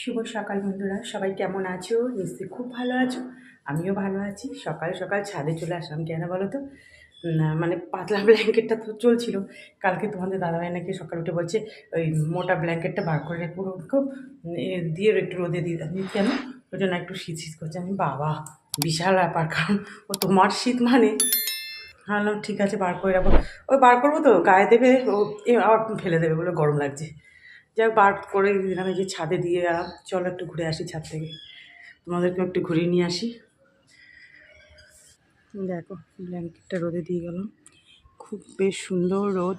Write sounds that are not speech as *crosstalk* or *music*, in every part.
শুভ সকাল বন্ধুরা, সবাই কেমন আছো? নিশ্চয়ই খুব ভালো আছো। আমিও ভালো আছি। সকাল সকাল ছাদে চলে আসলাম, কেন বলো তো? মানে পাতলা ব্ল্যাঙ্কেটটা তো চলছিল। কালকে তোমাদের দাদাভাই নাকি সকাল উঠে বলছে, ওই মোটা ব্ল্যাঙ্কেটটা বার করে পুরো খুব দিয়ে একটু রোদে দিয়ে কেন? ওই জন্য একটু শীত শীত করছে। আমি বাবা, বিশাল ব্যাপার, কারণ ও তোমার শীত মানে। ভাবলাম ঠিক আছে, বার করে রাখব। ওই বার করব তো? গায়ে দেবে, ও আবার ফেলে দেবে বলে গরম লাগছে। যাক বার করে দিলাম, এই যে ছাদে দিয়ে গেলাম। চলো একটু ঘুরে আসি ছাদ থেকে। তোমাদেরকেও একটু ঘুরিয়ে নিয়ে আসি। দেখো ব্ল্যাঙ্কেটটা রোদে দিয়ে গেলাম। খুব বেশ সুন্দর রোদ।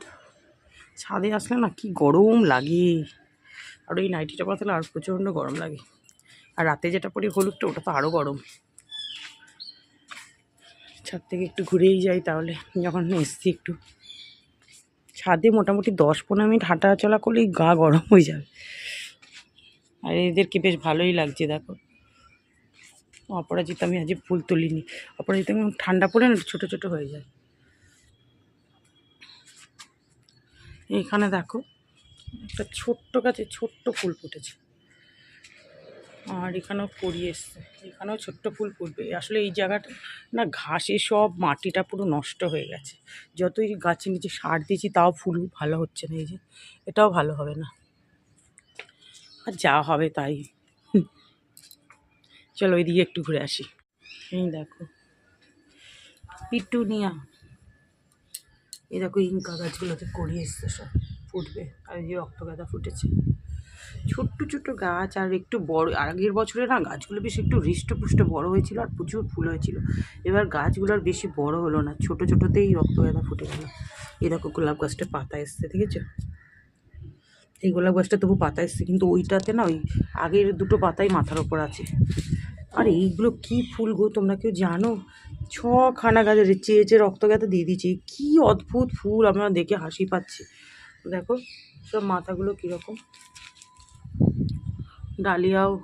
ছাদে আসলে না কি গরম লাগে। আর ওই নাইটিটা পরাতে আর প্রচণ্ড গরম লাগে। আর রাতে যেটা পরি হলুদটা, ওটা তো আরও গরম। ছাদ থেকে একটু ঘুরেই যাই তাহলে, যখন এসছি একটু। ছাদে মোটামুটি দশ পনেরো মিনিট হাঁটা চলা করলেই গা গরম হয়ে যাবে। আর এদেরকে বেশ ভালোই লাগছে, দেখো। অপরাজিত আমি আজ ফুল তুলিনি। অপরাজিত ঠান্ডা পড়ে না, ছোটো ছোটো হয়ে যায়। এখানে দেখো, একটা ছোট্ট গাছে ছোট্ট ফুল ফুটেছে। আর এখানেও করি এসছে। এখানেও ছোট্ট ফুল ফুটবে। আসলে এই জায়গাটা না, ঘাসে সব মাটিটা পুরো নষ্ট হয়ে গেছে। যতই গাছের নিচে সার দিয়েছি, তাও ফুল ভালো হচ্ছে না। এই যে, এটাও ভালো হবে না। আর যা হবে তাই। চলো ওইদিকে একটু ঘুরে আসি। এই দেখো, পিটুনিয়া। এই দেখো ইনকা গাছগুলোতে করি এসছে সব, ফুটবে। আর এই যে রক্তগাঁদা ফুটেছে। ছোট্ট ছোট্ট গাছ আর একটু বড়, আগের বছরে না গাছগুলো বেশ একটু হৃষ্টপুষ্ট বড় হয়েছিল আর প্রচুর ফুল হয়েছিল। এবার গাছগুলো আর বেশি বড় হলো না, ছোট, ছোটোতেই রক্তগাঁদা ফুটে গেল। এই দেখো গোলাপ গাছটা পাতা এসছে, দেখেছ? এই গোলাপ গাছটা তবু পাতা এসছে, কিন্তু ওইটাতে না ওই আগের দুটো পাতাই মাথার ওপর আছে। আর এইগুলো কি ফুল গো, তোমরা কেউ জানো? ছ ছখানা গাছের চেয়ে চেয়ে রক্তগাথা দিয়ে দিয়েছে কি অদ্ভুত ফুল আমরা দেখে হাসি পাচ্ছি। দেখো সব মাথাগুলো কীরকম। ডালিয়াও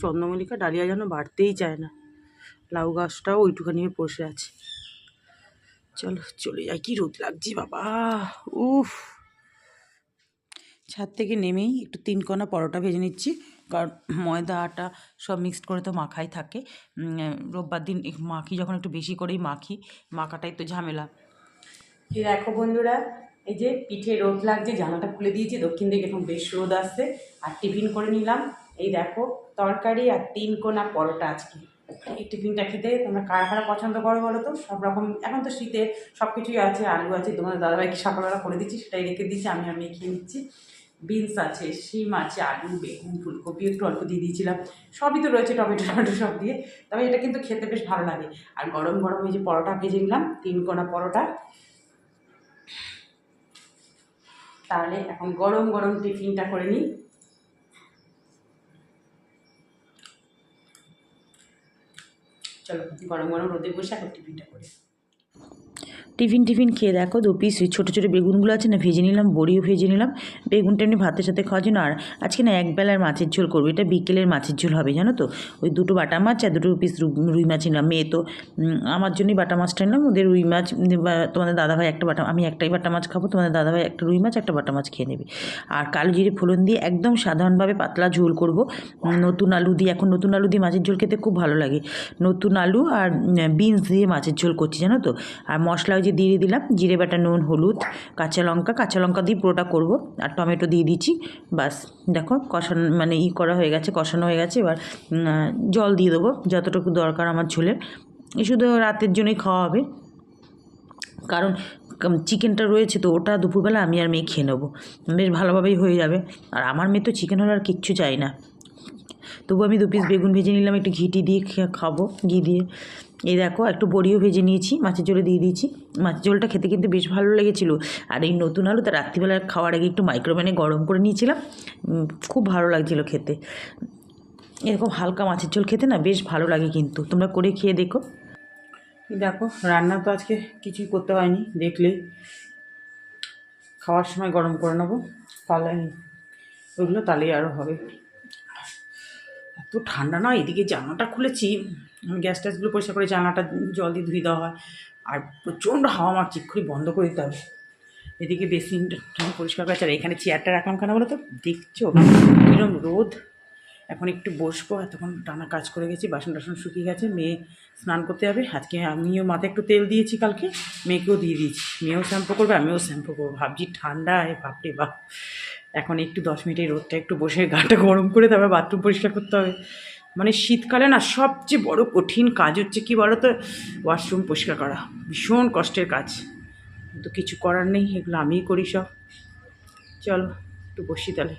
চন্দ্রমল্লিকা ডালিয়া যেন বাড়তেই চায় না। লাউ গাছটাও ওইটুখানি বসে আছে। চলো, চলে যাই। কি রোদ লাগছে বাবা। উফ। ছাদ থেকে নেমেই একটু তিন কোনা পরোটা ভেজে নিচ্ছি। কারণ ময়দা, আটা সব মিক্সড করে তো মাখাই থাকে। রোববার দিন মাখি যখন একটু বেশি করেই মাখি, মাখাটাই তো ঝামেলা। দেখো বন্ধুরা এই যে পিঠে রোদ লাগছে জানাটা খুলে দিয়েছি, দক্ষিণ দিকে এখন বেশ রোদ আসছে। আর টিফিন করে নিলাম। এই দেখো, তরকারি আর তিন কোনা পরোটা আজকে। এই টিফিনটা খেতে তোমরা কারা কারা পছন্দ করো বলো তো? সব রকম, এখন তো শীতে সব কিছুই আছে, আলু আছে, তোমাদের দাদাভাইকে সকালবেলা করে দিচ্ছি সেটাই রেখে দিচ্ছি, আমি আমি খেয়ে নিচ্ছি। বিনস আছে, শিম আছে, আলু, বেগুন, ফুলকপি, একটু অল্প দিয়ে দিয়েছিলাম। সবই তো রয়েছে, টমেটো টমেটো সব দিয়ে। তবে এটা কিন্তু খেতে বেশ ভালো লাগে। আর গরম গরম এই যে পরোটা ভেজে নিলাম, তিন কোনা পরোটা। তাহলে এখন গরম গরম টিফিনটা করে নিই। চলো গরম গরম রোদে বসে এখন টিফিনটা করি টিফিন টিফিন খেয়ে দেখো দু পিস ছোটো ছোটো বেগুনগুলো আছে না, ভেজে নিলাম, বড়িও ভেজে নিলাম। বেগুনটা এমনি ভাতের সাথে খাওয়ার জন্য আর আজকে না এক বেলার মাছের ঝোল করব, এটা বিকেলের মাছের ঝোল হবে, জানো তো? ওই দুটো বাটা মাছ আর দুটো পিস রুই মাছ নিলাম, মেয়ে তো আমার জন্যই বাটা মাছটা নিলাম, ওদের রুই মাছ তোমাদের দাদাভাই একটা বাটা, আমি একটাই বাটা মাছ খাব, তোমাদের দাদাভাই একটা রুই মাছ, একটা বাটা মাছ খেয়ে নেবে। আর কালো জিরে ফোড়ন দিয়ে একদম সাধারণভাবে পাতলা ঝোল করব। নতুন আলু দিয়ে, এখন নতুন আলু দিয়ে মাছের ঝোল খেতে খুব ভালো লাগে। নতুন আলু আর বিনস দিয়ে মাছের ঝোল করছি, জানো তো? আর মশলা যে দিয়ে দিলাম, জিরে বাটা, নুন, হলুদ, কাঁচা লঙ্কা। কাঁচা লঙ্কা দিয়ে পুরোটা করব, আর টমেটো দিয়ে দিচ্ছি। বাস, দেখো কষানো মানে ই করা হয়ে গেছে, কষানো হয়ে গেছে। এবার জল দিয়ে দেবো, যতটুকু দরকার আমার ঝোলের শুধু রাতের জন্যই খাওয়া হবে। কারণ চিকেনটা রয়েছে তো, ওটা দুপুরবেলা আমি আর মেয়ে খেয়ে নেব। বেশ ভালোভাবেই হয়ে যাবে। আর আমার মেয়ে তো চিকেন হলে আর কিচ্ছু চাই না। তবু আমি দু পিস বেগুন ভেজে নিলাম, একটু ঘিটি দিয়ে খাব, ঘি দিয়ে। এই দেখো, একটু বড়িও ভেজে নিয়েছি, মাছের ঝোলে দিয়ে দিয়েছি। মাছের ঝোলটা খেতে কিন্তু বেশ ভালো লেগেছিলো। আর এই নতুন আলু তা রাত্রিবেলা খাওয়ার আগে একটু মাইক্রোওভেনে গরম করে নিয়েছিলাম। খুব ভালো লাগছিল খেতে। এরকম হালকা মাছের ঝোল খেতে না বেশ ভালো লাগে কিন্তু। তোমরা করে খেয়ে দেখো। দেখো, রান্না তো আজকে কিছুই করতে হয়নি, দেখলেই। খাওয়ার সময় গরম করে নেব, তাহলে ওইগুলো তাহলেই আরও হবে। এত ঠান্ডা না, এদিকে জানলাটা খুলেছি। গ্যাস ট্যাসগুলো পরিষ্কার করে জানলাটা জল দিয়ে ধুয়ে দেওয়া হয়। আর প্রচণ্ড হাওয়া মারছে, এক্ষুনি বন্ধ করে দিতে হবে। এদিকে বেসিনটা পরিষ্কার করেছে, আর এখানে চেয়ারটা রাখলাম কেন বলো তো? দেখছ? কিরম রোদ। এখন একটু বসবো, এতক্ষণ টানা কাজ করে গেছি, বাসন টাসন শুকিয়ে গেছে, মেয়ে স্নান করতে যাবে। আজকে আমিও মাথায় একটু তেল দিয়েছি কালকে, মেয়েকেও দিয়ে দিয়েছি। মেয়েও শ্যাম্পু করবে, আমিও শ্যাম্পু করব। ভাবছি ঠান্ডায়, বাপরে বাপ। এখন একটু দশ মিনিটের রোদটা একটু বসে গাটা গরম করে তারপর বাথরুম পরিষ্কার করতে হবে। মানে শীতকালে না সবচেয়ে বড় কঠিন কাজ হচ্ছে কি বলো তো ওয়াশরুম পরিষ্কার করা। ভীষণ কষ্টের কাজ। কিন্তু কিছু করার নেই, এগুলো আমিই করি সব। চলো, একটু বসি তাহলে।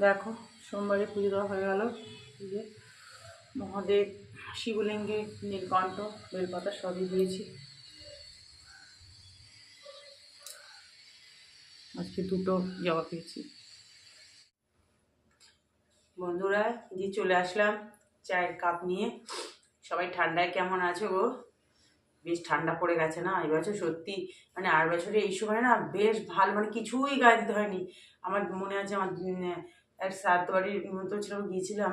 দেখো, সোমবারে পুজো দেওয়া হয়ে গেল। এই মহাদেব শিবলিঙ্গে নীলকণ্ঠ বেলপাতা সবই দিয়েছি। আজকে দুটো জবা পেয়েছি। বন্ধুরা যে চলে আসলাম চায়ের কাপ নিয়ে। সবাই ঠান্ডায় কেমন আছো গো? বেশ ঠান্ডা পড়ে গেছে না? এই বছর সত্যি মানে আর বছরে এই সময় না বেশ ভালো মানে কিছুই গায়ে দিতে হয়নি। আমার মনে আছে আমার এক সাত বাড়ির মতো ছিলাম গিয়েছিলাম।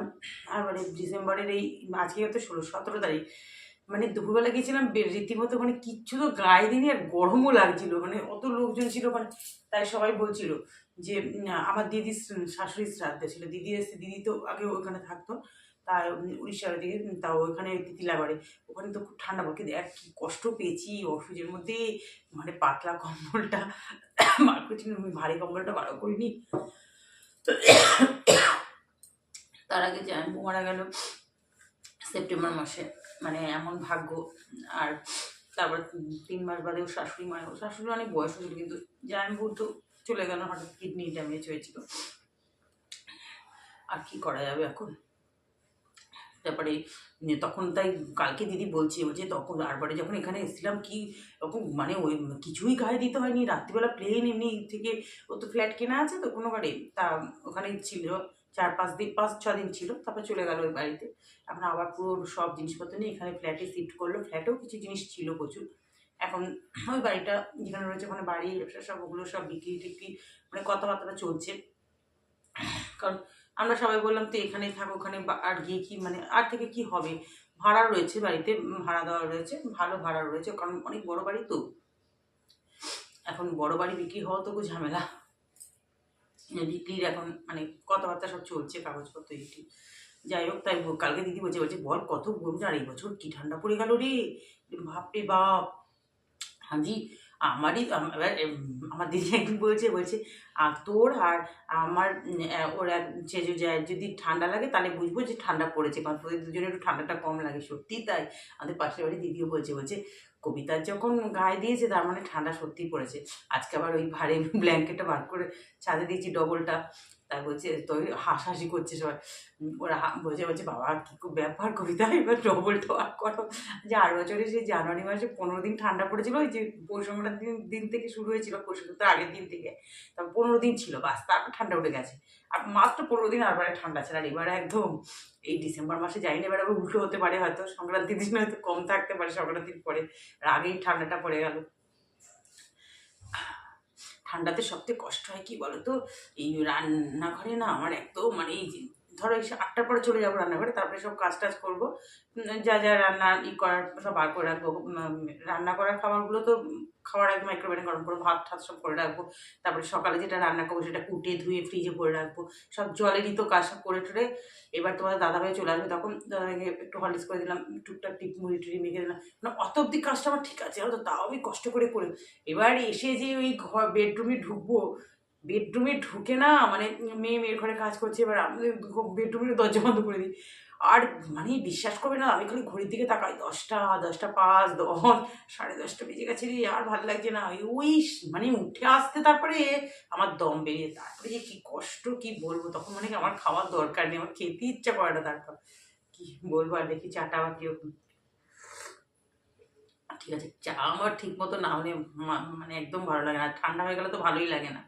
আর মানে ডিসেম্বরের এই, আজকে তো ষোলো, সতেরো তারিখ। মানে দুপুরবেলা গিয়েছিলাম রীতিমতো মানে কিচ্ছু তো গায়ে দিনই আর গরমও লাগছিল। মানে অত লোকজন ছিল মানে তাই সবাই বলছিল যে আমার দিদির শাশুড়ির শ্রাদ্ধ ছিল। দিদি এসে দিদি তো আগে ওখানে থাকতো তা উড়িষ্যার দিকে উম, তা ওখানে তিতিলাবাড়ে। ওখানে তো খুব ঠান্ডা পড়ে। কিন্তু এক কি কষ্ট পেয়েছি অসুজের মধ্যে। মানে পাতলা কম্বলটা বার আমি ভারী কম্বলটা বারো করিনি। তো তার আগে মারা গেল সেপ্টেম্বর মাসে। মানে এমন ভাগ্য। আর তারপর তিন মাস বাদে ওর শাশুড়ি মায়ের ওর শাশুড়ি অনেক বয়স হয়েছিল, কিন্তু জাম্বু তো চলে গেল, হঠাৎ কিডনি ড্যামেজ হয়েছিল। আর কি করা যাবে এখন? তারপরে তখন তাই কালকে দিদি বলছে বলছে তখন তারপরে যখন এখানে এসেছিলাম, কি তখন মানে ওই কিছুই গায়ে দিতে হয়নি। রাত্রিবেলা প্লেন এমনি থেকে, ও তো ফ্ল্যাট কেনা আছে তো কোনো বাড়ি তা ওখানে ছিল। চার পাঁচ দিন, পাঁচ, ছ দিন ছিল, তারপর চলে গেল ওই বাড়িতে। এখন আবার পুরো সব জিনিসপত্র নিয়ে এখানে ফ্ল্যাটে শিফট করল। ফ্ল্যাটেও কিছু জিনিস ছিল প্রচুর। এখন ওই বাড়িটা যেখানে রয়েছে, ওখানে বাড়ি সব, ওগুলো সব বিক্রি, টিক্রি মানে কথাবার্তা চলছে। কারণ আমরা সবাই বললাম তো এখানেই থাকো, ওখানে আর গিয়ে কি মানে আর থেকে কি হবে? ভাড়া রয়েছে বাড়িতে, ভাড়া দেওয়া রয়েছে, ভালো ভাড়া রয়েছে, কারণ অনেক বড় বাড়ি তো। এখন বড় বাড়ি বিক্রি হওয়া তো ঝামেলা। বিক্রির এখন মানে কথাবার্তা সব চলছে কাগজপত্র এটি যাই হোক তাই কালকে দিদি বলছে বলছে বল কত গরম আর এই বছর কি ঠান্ডা পড়ে গেল রে? বাপরে বাপ! হাজি আমারই আম- এবার, এম, আমার দিদি একদিন বলছে বলছে আর তোর আর আমার ওর এক চেজু যায় যদি ঠান্ডা লাগে তাহলে বুঝব যে ঠান্ডা পড়েছে কারণ তোদের দুজনের একটু ঠান্ডাটা কম লাগে সত্যি তাই? আমাদের পাশের বাড়ি দিদিও বলছে বলছে কবিতার যখন গায়ে দিয়েছে, তার মানে ঠান্ডা সত্যি পড়েছে। আজকে আবার ওই ভারী ব্ল্যাঙ্কেটটা বার করে ছাদে দিয়েছি ডবলটা তাই বলছে তো হাসাহাসি করছে সবাই ওরা বলছে বলছে, বাবা, কী খুব ব্যাপার কবিতা, এবার ডবলটা বার করো। যে আর বছরে সেই জানুয়ারি মাসে পনেরো দিন ঠান্ডা পড়েছিল, ওই যে সংক্রান্তির দিন দিন থেকে শুরু হয়েছিল সংক্রান্তির আগের দিন থেকে। তারপর পনেরো দিন ছিল, বাস, তারপর ঠান্ডা উঠে গেছে। আর মাত্র পনেরো দিন আর ঠান্ডা ছিল। আর এবারে একদম এই ডিসেম্বর মাসে যাই না এবার আবার উল্টো হতে পারে হয়তো, সংক্রান্তির দিন হয়তো কম থাকতে পারে, সংক্রান্তির পরে। আর আগেই ঠান্ডাটা পড়ে গেল। ঠান্ডাতে সবথেকে কষ্ট হয় কি বলতো? এই রান্নাঘরে না আমার এত মানে এই ধরো এই আটটার পরে চলে যাব রান্নাঘরে, তারপরে সব কাজ টাজ করব। যা যা রান্না ই করার, সব বার করে রাখব। রান্না করার খাবারগুলো তো খাওয়ার আগে মাইক্রোওভেনে গরম করে ভাত ঠাত সব করে রাখব। তারপরে সকালে যেটা রান্না করব সেটা কুটে, ধুয়ে ফ্রিজে ভরে রাখব। সব জলেরই তো কাজ সব করে টরে। এবার তোমাদের দাদাভাই চলে আসবে তখন দাদাভাইকে একটু হলিস করে দিলাম, টুকটাক টিপ মুড়ি টুড়ি মেখে দিলাম। মানে অত অব্দি কাজটা আমার ঠিক আছে হয়তো তাও আমি কষ্ট করে করে এবার এসে যে ওই ঘর বেডরুমে ঢুকবো বেডরুমে ঢুকে না মানে মেয়ে মেয়ের ঘরে কাজ করছে, এবার আমাদের বেডরুমের দরজা বন্ধ করে দিই। আর মানে বিশ্বাস করবে না, আমি খালি ঘড়ির দিকে তাকাই, দশটা দশটা পাঁচ, দশ, সাড়ে দশটা বেজে গেছে রে, আর ভালো লাগছে না। ওই মানে উঠে আসতে তারপরে আমার দম বেরিয়ে, তারপরে যে কী কষ্ট, কি বলব? তখন মানে আমার খাওয়ার দরকার নেই, আমার খেতে ইচ্ছা করে না তারপর। কি বলব, আর দেখি চাটা আবার কীরকম ঠিক আছে, চা আমার ঠিক মতো না হলে মানে একদম ভালো লাগে না ঠান্ডা হয়ে গেলে তো ভালোই লাগে না।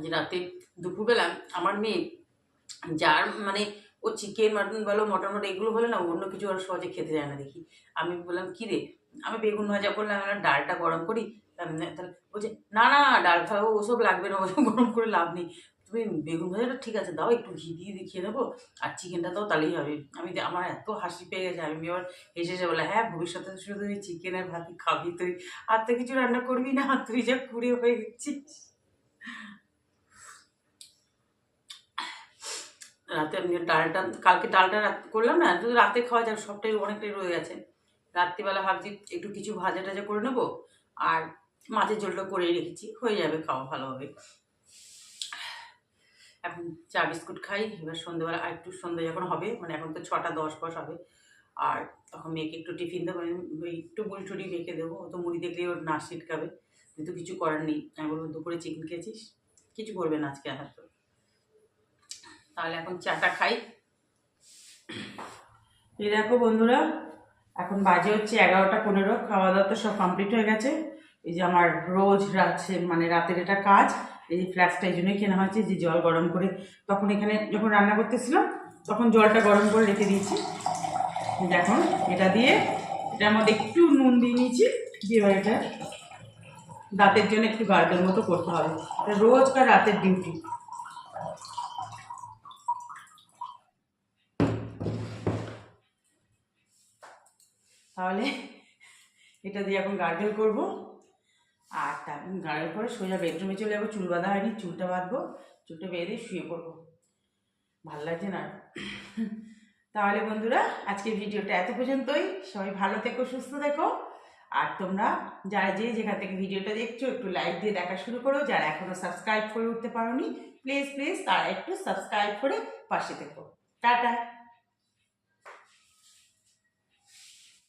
আজ রাতে দুপুরবেলা আমার মেয়ে যার মানে ও চিকেন, মাটন বলো, মটন মটন এগুলো বলে না অন্য কিছু আর সহজে খেতে যায় না দেখি। আমি বললাম, কী রে? আমি বেগুন ভাজা করলাম ডালটা গরম করি। তাহলে বলছে, না না, ডাল খাব, ওসব লাগবে না, ওসব গরম করে লাভ নেই। তুমি বেগুন ভাজাটা ঠিক আছে, দাও, একটু ঘি দিয়ে দেখিয়ে দেবো, আর চিকেনটা দাও, তাহলেই হবে। আমি আমার এত হাসি পেয়ে গেছে, আমি এবার হেসে এসে বলে হ্যাঁ ভবিষ্যতে শুধু ওই চিকেন আর ভাতই খাবি তুই, আর তো কিছু রান্না করবি না, তুই যা কুড়ে হয়ে গেছিস। রাতে আমি ডালটা, কালকে ডালটা করলাম না শুধু রাতে খাওয়া যাক সবটাই অনেকটাই রয়ে গেছে। রাত্রিবেলা ভাবছি একটু কিছু ভাজা টাজা করে নেব, আর মাছের ঝোলটা করেই রেখেছি, হয়ে যাবে খাওয়া ভালো হবে এখন চা বিস্কুট খাই, এবার সন্ধ্যেবেলা আর একটু সন্ধ্যে যখন হবে মানে এখন তো ছটা দশ বস হবে, আর তখন মেয়েকে একটু টিফিন দেবো একটু মুড়ি টুড়ি মেখে দেবো, ও তো মুড়ি দেখলেই ওর নাচ ছিটকাবে কিন্তু কিছু করার নেই, আমি বলব দুপুরে চিকেন খেয়েছিস? কিছু করবে না আজকে হয়তো তাহলে এখন চাটা খাই। এই দেখো বন্ধুরা, এখন বাজে হচ্ছে এগারোটা পনেরো খাওয়া দাওয়া তো সব কমপ্লিট হয়ে গেছে। এই যে আমার রোজ রাতে মানে রাতের এটা কাজ, এই যে ফ্ল্যাক্সটা এই জন্যই কেনা হয়েছে, যে জল গরম করে। তখন এখানে যখন রান্না করতেছিলাম, তখন জলটা গরম করে রেখে দিয়েছি। এই দেখুন এটা দিয়ে এটার মধ্যে একটু নুন দিয়ে নিয়েছি, দিয়ে এটা দাঁতের জন্য একটু গার্গের মতো করতে হবে। রোজকার রাতের ডিউটি তাহলে *laughs* এটা দিয়ে এখন গার্গেল করব। আর তারপর গার্গেল করে সোজা বেডরুমে চলে যাব, চুল বাঁধা হয়নি, চুলটা বাঁধবো, চুলটা বেঁধে শুয়ে পড়ব। ভালো লাগছে না? *clears throat* তাহলে বন্ধুরা, আজকের ভিডিওটা এত পর্যন্তই। সবাই ভালো থেকো, সুস্থ থেকো। আর তোমরা যারা যে যেখান থেকে ভিডিওটা দেখছ, একটু লাইক দিয়ে দেখা শুরু করো। যারা এখনও সাবস্ক্রাইব করে উঠতে পারোনি প্লিজ প্লিজ তারা একটু সাবস্ক্রাইব করে পাশে থেকো। টাটা!